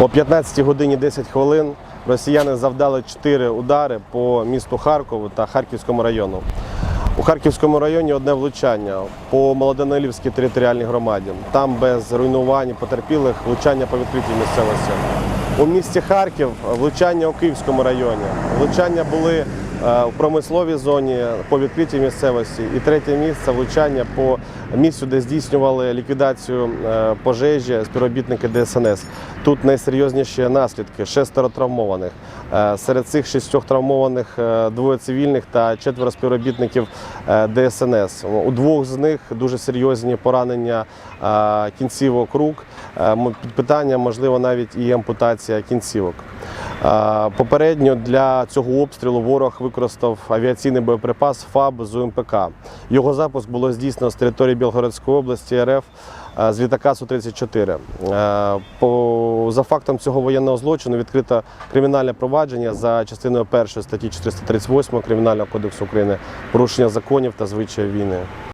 О 15 годині 10 хвилин росіяни завдали 4 удари по місту Харкову та Харківському району. У Харківському районі одне влучання по Молодоноїльській територіальній громаді. Там без руйнувань потерпілих влучання по відкритій місцевості. У місті Харків влучання у Київському районі. Влучання були в промисловій зоні по відкритій місцевості. І третє місце влучання по місцю, де здійснювали ліквідацію е, пожежі співробітники ДСНС. Тут найсерйозніші наслідки шестеро травмованих. Е, Серед цих шістьох травмованих е, двоє цивільних та четверо співробітників е, ДСНС. У двох з них дуже серйозні поранення е, кінцівок рук. Е, Під питання можливо навіть і ампутація кінцівок. Попередньо для цього обстрілу ворог використав авіаційний боєприпас ФАБ з УМПК. Його запуск було здійснено з території Білгородської області РФ з літака Су-34. Е, за фактом цього воєнного злочину відкрито кримінальне провадження за частиною 1 статті 438 Кримінального кодексу України порушення законів та звичаїв війни.